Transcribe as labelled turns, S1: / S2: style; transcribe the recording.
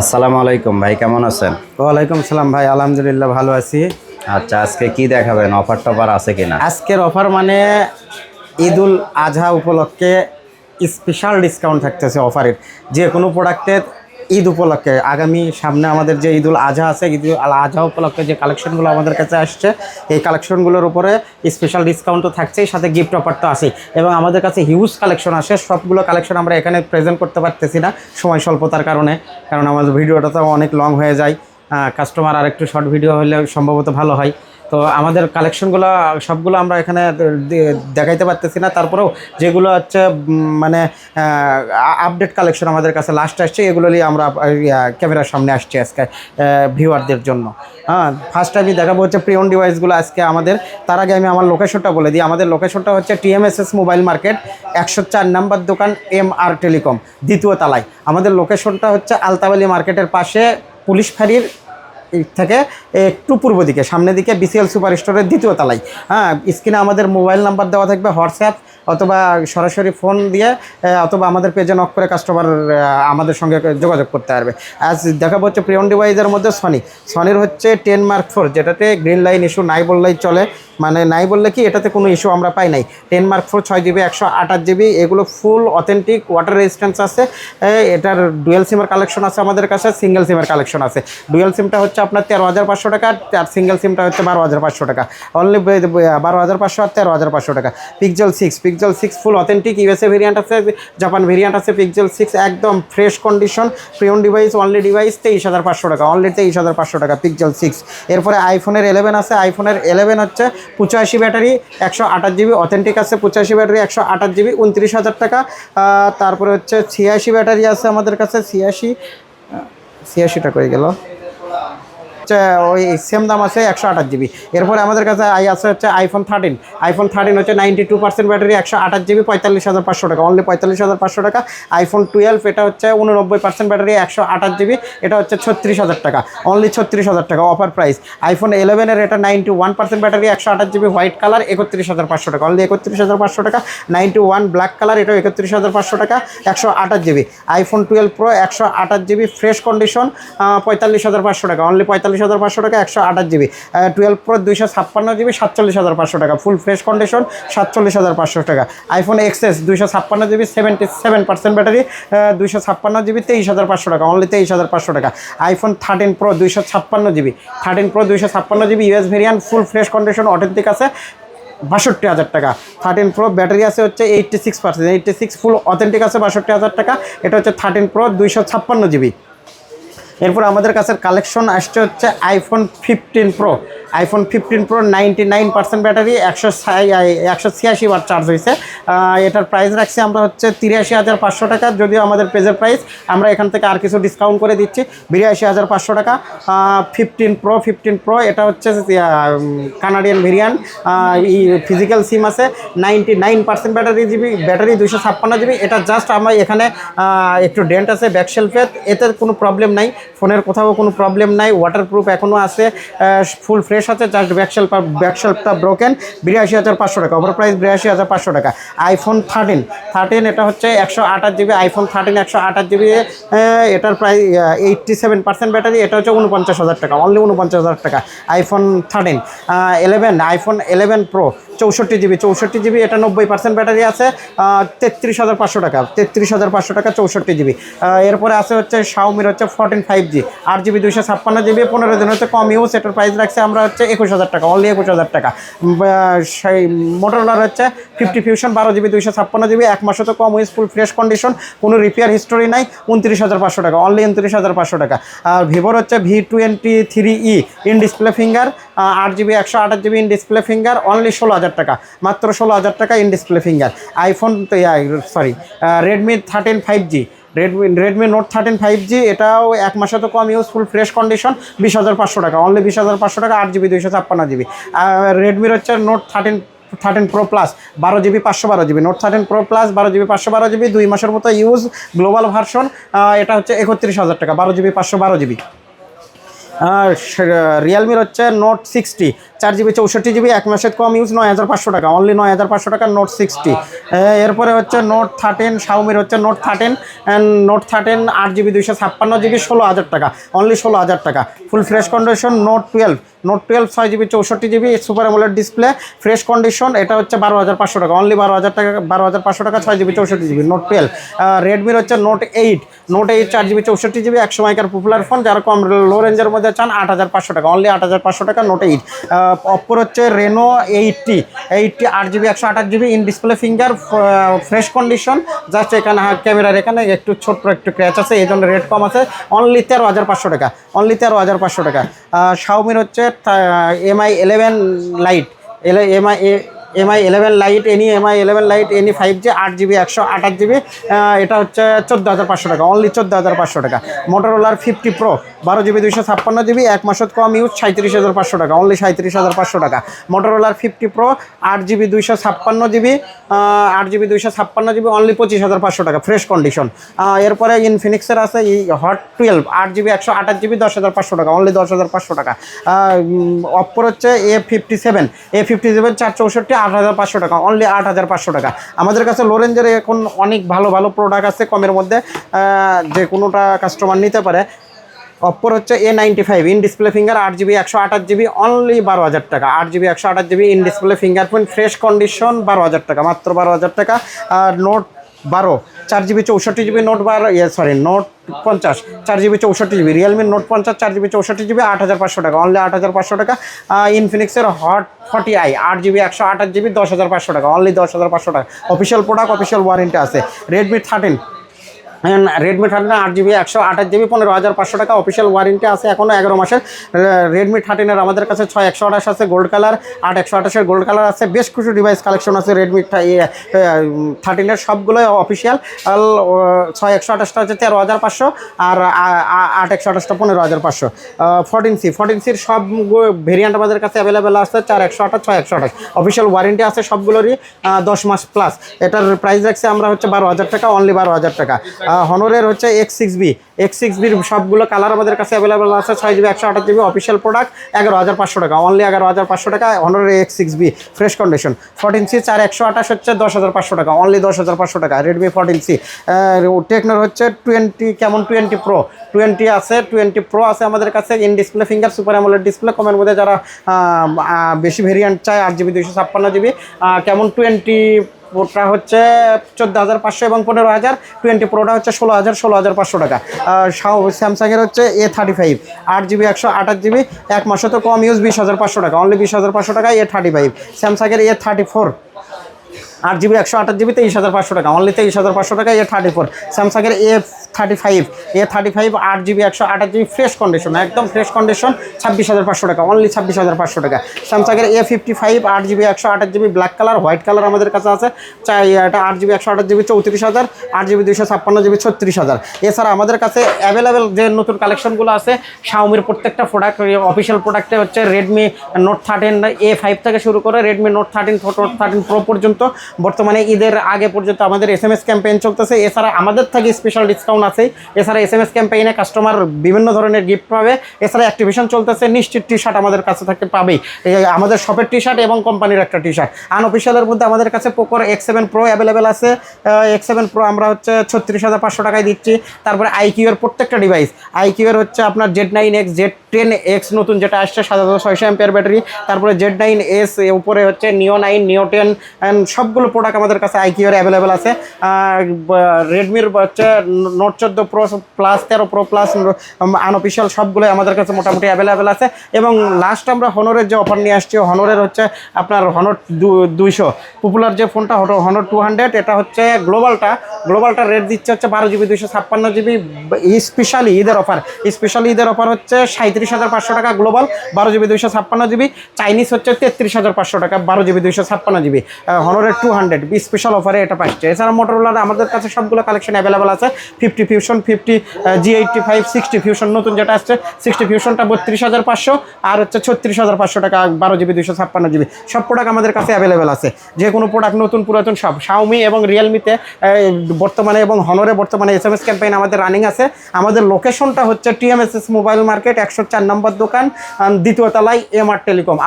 S1: আসসালামু আলাইকুম ভাই কেমন আছেন?
S2: ওয়ালাইকুম সালাম ভাই আলহামদুলিল্লাহ ভালো আছি।
S1: আচ্ছা আজকে কি দেখাবেন? অফার টফার আছে কিনা?
S2: আজকের অফার মানে ঈদুল আজহা উপলক্ষে স্পেশাল ডিসকাউন্ট থাকতেছে অফারের। যে কোনো প্রোডাক্টের ঈদ উপলক্ষে। আগামী সামনে আমাদের যে ঈদুল আজহা আছে, ঈদুল আল আজহা উপলক্ষে যে কালেকশনগুলো আমাদের কাছে আসছে, এই কালেকশনগুলোর উপরে স্পেশাল ডিসকাউন্ট তো থাকছেই, সাথে গিফট অফার তো আছেই। এবং আমাদের কাছে হিউজ কালেকশন আসে, সবগুলো কালেকশন আমরা এখানে প্রেজেন্ট করতে পারতেছি না, সময় স্বল্পতার কারণে। কারণ আমাদের ভিডিওটা তো অনেক লং হয়ে যায় কাস্টমার আর একটু শর্ট ভিডিও হলে সম্ভবত ভালো হয়। তো আমাদের কালেকশনগুলো সবগুলো আমরা এখানে দেখাইতে পারতেছি না। তারপরেও যেগুলো হচ্ছে মানে আপডেট কালেকশন আমাদের কাছে লাস্ট আসছে, এগুলো নিয়ে আমরা ক্যামেরার সামনে আসছি আজকে ভিউয়ারদের জন্য। হ্যাঁ ফার্স্ট আমি দেখাবো হচ্ছে প্রিয়ন ডিভাইসগুলো আজকে আমাদের। তার আগে আমি আমার লোকেশনটা বলে দিই। আমাদের লোকেশনটা হচ্ছে টিএমএসএস মোবাইল মার্কেট একশো চার নাম্বার দোকান এম আর টেলিকম দ্বিতীয় তালায়। আমাদের লোকেশনটা হচ্ছে আলতাবালি মার্কেটের পাশে পুলিশ ফাঁড়ির থেকে একটু পূর্ব দিকে সামনের দিকে বিসিএল সুপার স্টোরের দ্বিতীয় তলায়। হ্যাঁ স্ক্রিনে আমাদের মোবাইল নাম্বার দেওয়া থাকবে, হোয়াটসঅ্যাপ অথবা সরাসরি ফোন দিয়ে অথবা আমাদের পেজে নক করে কাস্টমার আমাদের সঙ্গে যোগাযোগ করতে পারবে। আজ দেখাবো হচ্ছে প্রিয়ন ডিভাইসের মধ্যে সনি সনির হচ্ছে টেন মার্ক ফোর যেটাতে গ্রিন লাইন ইস্যু নাই বললেই চলে। মানে নাই বললে কি, এটাতে কোনো ইস্যু আমরা পাই নাই। টেন মার্ক ফোর ছয় জিবি একশো আঠাশ জিবি এগুলো ফুল অথেন্টিক ওয়াটার রেজিস্ট্যান্স আছে। এটার ডুয়েল সিমের কালেকশন আছে আমাদের কাছে সিঙ্গেল সিমের কালেকশন আছে। ডুয়েল সিমটা হচ্ছে আপনার তেরো হাজার পাঁচশো টাকা আর সিঙ্গেল সিমটা হচ্ছে বারো হাজার পাঁচশো টাকা। অনলি বারো হাজার পাঁচশো আর তেরো হাজার পাঁচশো টাকা। Pixel six Pixel six full authentic USA variant আছে জাপান ভেরিয়েন্ট আছে পিকজেল সিক্স একদম ফ্রেশ কন্ডিশন প্রিয়ন ডিভাইস অনলি ডিভাইস তেইশ হাজার পাঁচশো টাকা অনলি তেইশ হাজার পাঁচশো টাকা পিকজেল সিক্স এরপরে আইফোনের এলেভেন আছে আইফোনের এলেভেন হচ্ছে পঁচাশি ব্যাটারি, একশো আঠাশ জিবি অথেন্টিক আছে, পঁচাশি ব্যাটারি, একশো আঠাশ জিবি উনত্রিশ হাজার টাকা। তারপরে হচ্ছে ছিয়াশি ব্যাটারি আছে আমাদের কাছে, ছিয়াশি, ছিয়াশিটা করে গেল? ওই সেম দাম আছে একশো আঠাশ জিবি এরপরে আমাদের কাছে আই আছে হচ্ছে আইফোন থার্টিন আইফোন থার্টিন হচ্ছে নাইনটি টু পার্সেন্ট ব্যাটারি একশো আঠাশ জিবি পঁয়তাল্লিশ হাজার পাঁচশো টাকা। অনলি পঁয়তাল্লিশ হাজার পাঁচশো টাকা। আইফোন টুয়েলভ এটা হচ্ছে উননব্বই পার্সেন্ট ব্যাটারি একশো আঠাশ জিবি এটা হচ্ছে ছত্রিশ হাজার টাকা। অনলি ছত্রিশ হাজার টাকা অফার প্রাইস আইফোন ইলেভেনের এটা নাইনটি ওয়ান পার্সেন্ট ব্যাটারি একশো আঠাশ জিবি হোয়াইট কালার একত্রিশ হাজার পাঁচশো টাকা। অনলি একত্রিশ হাজার পাঁচশো টাকা। নাইনটি ওয়ান ব্ল্যাক কালার এটাও একত্রিশ হাজার পাঁচশো টাকা, একশো আঠাশ জিবি আইফোন টুয়েলভ প্রো একশো আঠাশ জিবি ফ্রেশ কন্ডিশন পঁয়তাল্লিশ হাজার পাঁচশো টাকা। অনলি পঁয়তাল্লিশ হাজার পাঁচশো টাকা, একশো আঠাশ জিবি টুয়েলভ প্রো দুইশো ছাপ্পান্ন জিবি, সাতচল্লিশ হাজার পাঁচশো টাকা ফুল ফ্রেশ কন্ডিশন সাতচল্লিশ হাজার পাঁচশো টাকা। আইফোন এক্সএস দুইশো ছাপ্পান্ন GB seventy seven percent battery দুইশো ছাপ্পান্ন জিবি, তেইশ হাজার পাঁচশো টাকা অনলি তেইশ হাজার পাঁচশো টাকা। আইফোন থার্টিন প্রো দুইশো ছাপ্পান্ন জিবি থার্টিন প্রো দুইশো ছাপ্পান্ন GB US variant full fresh condition authentic আছে, বাষট্টি হাজার টাকা। থার্টিন প্রো ব্যাটারি আছে হচ্ছে eighty six percent eighty six full authentic আছে, বাষট্টি হাজার টাকা। এটা হচ্ছে থার্টিন প্রো দুইশো ছাপ্পান্ন জিবি। এরপর আমাদের কাছে কালেকশন আসছে হচ্ছে iPhone fifteen pro iPhone fifteen pro ninety nine percent battery একশো একশো ছিয়াশি বার চার্জ হয়েছে। এটার প্রাইস রাখছি আমরা হচ্ছে তিরাশি হাজার পাঁচশো টাকা, যদিও আমাদের পেজের প্রাইস আমরা এখান থেকে আর কিছু ডিসকাউন্ট করে দিচ্ছি, বিরাশি হাজার পাঁচশো টাকা। ফিফটিন প্রো ফিফটিন প্রো এটা হচ্ছে কানাডিয়ান ভেরিয়ান্ট ফিজিক্যাল সিম আছে ninety nine percent battery GB battery দুশো ছাপ্পান্ন জিবি এটা জাস্ট আমার এখানে একটু ডেন্ট আছে ব্যাক শেলফে এতে কোনো প্রবলেম নাই, ফোনের কোথাও কোনো প্রবলেম নাই ওয়াটারপ্রুফ এখনও আছে ফুল ফ্রেশ আছে জাস্ট ব্যাক শেলফ ব্যাক শেলফটা ব্রোকেন বিরাশি হাজার পাঁচশো টাকা। ওভার প্রাইস বিরাশি হাজার পাঁচশো টাকা। আইফোন থার্টিন থার্টিন এটা হচ্ছে একশো আঠাশ জিবি আইফোন থার্টিন একশো আঠাশ জিবি এটার প্রায় এইটটি সেভেন পার্সেন্ট ব্যাটারি এটা হচ্ছে উনপঞ্চাশ হাজার টাকা অনলি উনপঞ্চাশ হাজার টাকা iPhone thirteen eleven iPhone eleven pro চৌষট্টি জিবি চৌষট্টি জিবি এটা নব্বই পার্সেন্ট ব্যাটারি আছে তেত্রিশ হাজার পাঁচশো টাকা, তেত্রিশ হাজার পাঁচশো টাকা, চৌষট্টি জিবি এরপরে আছে হচ্ছে শাওমির হচ্ছে ফোরটিন ফাইভ জি আট জিবি দুইশো ছাপ্পান্ন জিবি পনেরো দিন হচ্ছে কম ইউজ এটার প্রাইস রাখছে আমরা হচ্ছে একুশ হাজার টাকা অনলি একুশ হাজার টাকা। সেই মোটরলার হচ্ছে ফিফটি ফিউশন বারো জিবি দুইশো ছাপ্পান্ন জিবি এক মাসে তো কম ইউজ ফুল ফ্রেশ কন্ডিশন কোনো রিপেয়ার হিস্টোরি নাই, উনত্রিশ হাজার পাঁচশো টাকা অনলি উনত্রিশ হাজার পাঁচশো টাকা। আর ভিভোর হচ্ছে V twenty three E in display finger আট জিবি একশো আঠাশ GB in display finger only ষোলো হাজার টাকা, মাত্র ষোলো হাজার টাকা in display finger iPhone sorry Redmi thirteen five G Redmi Redmi note thirteen five G এটাও এক মাসে তো কম ইউজফুল ফ্রেশ কন্ডিশন বিশ হাজার পাঁচশো টাকা অনলি বিশ হাজার পাঁচশো টাকা, আট জিবি দুইশো ছাপ্পান্ন জিবি রেডমির হচ্ছে note thirteen thirteen pro plus বারো জিবি পাঁচশো বারো GB note thirteen pro plus বারো জিবি পাঁচশো বারো জিবি দুই মাসের মতো ইউজ গ্লোবাল ভার্সন এটা হচ্ছে একত্রিশ হাজার টাকা, বারো জিবি পাঁচশো বারো জিবি আর রিয়েলমির হচ্ছে নোট সিক্সটি চার জিবি চৌষট্টি জিবি এক মাসের কম ইউজ নয় হাজার পাঁচশো টাকা। অনলি নয় হাজার পাঁচশো টাকা নোট সিক্সটি এরপরে হচ্ছে নোট থার্টিন শাওমির হচ্ছে নোট থার্টিন নোট থার্টিন আট জিবি দুইশো ছাপ্পান্ন জিবি ষোলো হাজার টাকা। অনলি ষোলো হাজার টাকা। Full fresh condition note twelve note twelve ছয় জিবি চৌষট্টি GB super AMOLED display fresh condition এটা হচ্ছে বারো হাজার পাঁচশো টাকা অনলি বারো হাজার টাকা, বারো হাজার পাঁচশো টাকা, ছয় জিবি চৌষট্টি জিবি নোট টুয়েলভ রেডমির হচ্ছে নোট এইট নোট এইট চার জিবি চৌষট্টি জিবি একশো সময়কার পপুলার ফোন যারা কম লো রেঞ্জের মধ্যে চান, আট হাজার পাঁচশো টাকা অনলি আট হাজার পাঁচশো টাকা নোট এইট অপ্পোর হচ্ছে রেনো এইটটি এইটটি আট জিবি একশো আঠাশ GB in display finger fresh condition just এখানে ক্যামেরার এখানে, একটু ছোট্ট একটু ক্র্যাচ আছে, এই জন্য রেট কম আছে অনলি তেরো হাজার পাঁচশো টাকা অনলি তেরো হাজার পাঁচশো টাকা। শাওমির হচ্ছে MI eleven lite MI MI eleven lite NE MI eleven lite NE five G আট জিবি একশো আঠাশ জিবি এটা হচ্ছে চোদ্দ হাজার পাঁচশো টাকা অনলি চোদ্দ হাজার পাঁচশো টাকা মোটরোলার ফিফটি প্রো বারো জিবি দুইশো ছাপ্পান্ন জিবি এক মাসত কম ইউজ সাঁত্রিশ হাজার পাঁচশো টাকা অনলি সাঁত্রিশ হাজার পাঁচশো টাকা মোটরোলার ফিফটি প্রো আট জিবি দুইশো ছাপ্পান্ন জিবি আট জিবি দুইশো ছাপ্পান্ন জিবি অনলি পঁচিশ হাজার পাঁচশো টাকা ফ্রেশ কন্ডিশন এরপরে ইনফিনিক্সের আছে এই হট টুয়েলভ আট জিবি একশো আঠাশ জিবি দশ হাজার পাঁচশো টাকা অনলি দশ হাজার পাঁচশো টাকা অপ্পোর হচ্ছে A fifty seven A fifty seven চার চৌষট্টি আট হাজার পাঁচশো টাকা অনলি আট হাজার পাঁচশো টাকা। আমাদের কাছে লোরেঞ্জের এখন অনেক ভালো ভালো প্রোডাক্ট আছে কমের মধ্যে যে কোনোটা কাস্টমার নিতে পারে। অপর হচ্ছে A ninety five in display finger আট জিবি একশো আঠাশ জিবি অনলি বারো হাজার টাকা। আট জিবি একশো আঠাশ GB in display fingerprint fresh condition বারো হাজার টাকা, মাত্র বারো হাজার টাকা। আর নোট বারো, চার জিবি চৌষট্টি জিবি নোট বারো ইয়ে সরি নোট পঞ্চাশ, চার জিবি চৌষট্টি জিবি রিয়েলমি নোট পঞ্চাশ, চার জিবি চৌষট্টি জিবি, আট হাজার পাঁচশো টাকা অনলি আট হাজার পাঁচশো টাকা ইনফিনিক্সের হট ফর্টি আই আট জিবি একশো আঠাশ জিবি, দশ হাজার পাঁচশো টাকা অনলি দশ হাজার পাঁচশো টাকা। অফিসিয়াল প্রোডাক্ট অফিসিয়াল ওয়ারেন্টি আছে। রেডমি থার্টিন রেডমি থার্টিন আট জিবি একশো আঠাশ জিবি পনেরো হাজার পাঁচশো টাকা অফিসিয়াল ওয়ারেন্টি আছে এখনও এগারো মাসের। রেডমি থার্টিনের আমাদের কাছে ছয় একশো আঠাশ আছে গোল্ড কালার আট একশো আঠাশের গোল্ড কালার আছে, বেশ কিছু ডিভাইস কালেকশন আছে রেডমি থার্টিনের সবগুলোই অফিসিয়াল ছয় একশো আঠাশটা হচ্ছে তেরো হাজার পাঁচশো আর আট একশো আঠাশটা পনেরো হাজার পাঁচশো। ফোরটিন সি ফোরটিন সির সব ভেরিয়েন্ট আমাদের কাছে অ্যাভেলেবেল আছে, চার একশো আঠাশ, ছয় একশো আঠাশ। অফিসিয়াল ওয়ারেন্টি আছে সবগুলোরই দশ মাস প্লাস এটার প্রাইস রাখছি আমরা হচ্ছে বারো হাজার টাকা অনলি বারো হাজার টাকা। হনরের হচ্ছে X six B X six বির সবগুলো কালার আমাদের কাছে অ্যাভেলেবেল আছে, ছয় জিবি একশো আঠাশ জিবি অফিসিয়াল প্রোডাক্ট এগারো হাজার পাঁচশো টাকা। অনলি এগারো হাজার পাঁচশো টাকা হনরের X six B fresh condition fourteen C চার একশো আঠাশ হচ্ছে দশ হাজার পাঁচশো টাকা। অনলি দশ হাজার পাঁচশো টাকা রেডমি ফোরটিন সি টেকনোর হচ্ছে টোয়েন্টি কেমন টোয়েন্টি প্রো টোয়েন্টি আছে টোয়েন্টি প্রো আছে আমাদের কাছে in display finger super AMOLED display কমের মধ্যে যারা বেশি ভেরিয়েন্ট চায়, আট জিবি দুইশো ছাপ্পান্ন জিবি কেমন টোয়েন্টি প্রোটা হচ্ছে চোদ্দ হাজার পাঁচশো এবং পনেরো হাজার। টোয়েন্টি প্রোটা হচ্ছে ষোলো হাজার ষোলো হাজার পাঁচশো টাকা। স্যামসাংয়ের হচ্ছে এ থার্টি ফাইভ আট জিবি, একশো আঠাশ জিবি। এক মাসে তো কম ইউজ বিশ হাজার পাঁচশো টাকা। অনলি বিশ হাজার পাঁচশো টাকা এ থার্টি ফাইভ স্যামসাংয়ের এ থার্টি ফোর আট জিবি, একশো আঠাশ জিবি, তেইশ হাজার পাঁচশো টাকা। অনলি তেইশ হাজার পাঁচশো টাকা, এ থার্টি ফোর। স্যামসাংয়ের A thirty five A thirty five, আট জিবি, একশো আঠাশ জিবি ফ্রেশ কন্ডিশন একদম ফ্রেশ কন্ডিশন ছাব্বিশ হাজার পাঁচশো টাকা। অনলি ছাব্বিশ হাজার পাঁচশো টাকা। স্যামসাংয়ের এ ফিফটি ফাইভ আট জিবি, একশো আঠাশ GB black colour white colour আমাদের কাছে আছে। চাই এটা আট জিবি, একশো আঠাশ জিবি, চৌত্রিশ হাজার, আট জিবি, দুইশো ছাপ্পান্ন জিবি, ছত্রিশ হাজার। এছাড়া আমাদের কাছে অ্যাভেলেবেল যে নতুন কালেকশনগুলো আছে শাওমির প্রত্যেকটা প্রোডাক্ট অফিসিয়াল প্রোডাক্টে হচ্ছে Redmi note thirteen A five থেকে শুরু করে Redmi note thirteen note thirteen pro পর্যন্ত বর্তমানে ঈদের আগে পর্যন্ত আমাদের এস এম এস ক্যাম্পেইন চলতেছে। এছাড়া আমাদের থেকে স্পেশাল ডিসকাউন্ট আছে। এছাড়া এস এম এস ক্যাম্পেইনে কাস্টমার বিভিন্ন ধরনের গিফট পাবে। এছাড়া অ্যাক্টিভেশন চলতেছে, নিশ্চিত টি শার্ট আমাদের কাছে থেকে পাবেই। আমাদের শপের টি শার্ট এবং কোম্পানির একটা টি শার্ট আনঅফিসিয়ালের মধ্যে আমাদের কাছে পোকোর এক্স সেভেন প্রো অ্যাভেলেবেল আছে। এক্স সেভেন প্রো আমরা হচ্ছে ছত্রিশ হাজার পাঁচশো টাকায় দিচ্ছি। তারপরে আইকিউ এর প্রত্যেকটা ডিভাইস আইকিউ এর হচ্ছে আপনার Z nine X Z ten X নতুন যেটা আসছে সাত হাজার ছয়শো এম্পিয়ার ব্যাটারি তারপরে জেড নাইন এস উপরে হচ্ছে নিও নাইন নিও টেন অ্যান্ড সবগুলো প্রোডাক্ট আমাদের কাছে আইকিউ এর অ্যাভেলেবেল আছে। রেডমির হচ্ছে নোট চোদ্দ প্রো প্লাস তেরো প্রো প্লাস আনঅফিসিয়াল সবগুলোই আমাদের কাছে মোটামুটি অ্যাভেলেবেল আছে। এবং লাস্ট আমরা হনরের যে অফার নিয়ে আসছি হনরের হচ্ছে আপনার হনর দুইশো। পপুলার যে ফোনটা হনর টু হান্ড্রেড এটা হচ্ছে গ্লোবালটা গ্লোবালটা রেট দিচ্ছে হচ্ছে বারো জিবি দুইশো ছাপ্পান্ন জিবি স্পেশালি ঈদের অফার স্পেশালি ঈদের অফার হচ্ছে সাঁত্রিশ হাজার পাঁচশো টাকা গ্লোবাল বারো জিবি দুইশো ছাপ্পান্ন জিবি চাইনিজ হচ্ছে তেত্রিশ হাজার পাঁচশো টাকা, বারো জিবি দুইশো ছাপ্পান্ন জিবি হনরের টু হান্ড্রেড স্পেশাল অফারে এটা পাচ্ছে। এছাড়া মোটরোলার আমাদের কাছে সবগুলো কালেকশন অ্যাভেলেবেল আছে। Fifty fusion fifty G eighty five sixty fusion নতুন যেটা আসছে সিক্সটি ফিউশনটা বত্রিশ হাজার পাঁচশো আর হচ্ছে ছত্রিশ হাজার পাঁচশো টাকা বারো জিবি দুইশো ছাপ্পান্ন জিবি সব প্রোডাক্ট আমাদের কাছে অ্যাভেলেবেল আছে। যে কোনো প্রোডাক্ট নতুন পুরাতন সব। শাওমি এবং রিয়েলমিতে বর্তমানে এবং হনরে বর্তমানে এস এম এস ক্যাম্পেইন আমাদের রানিং আছে। আমাদের লোকেশনটা হচ্ছে টিএমএসএস মোবাইল মার্কেট একশো চার নম্বর দোকান দ্বিতীয় তলায় এম আর টেলিকম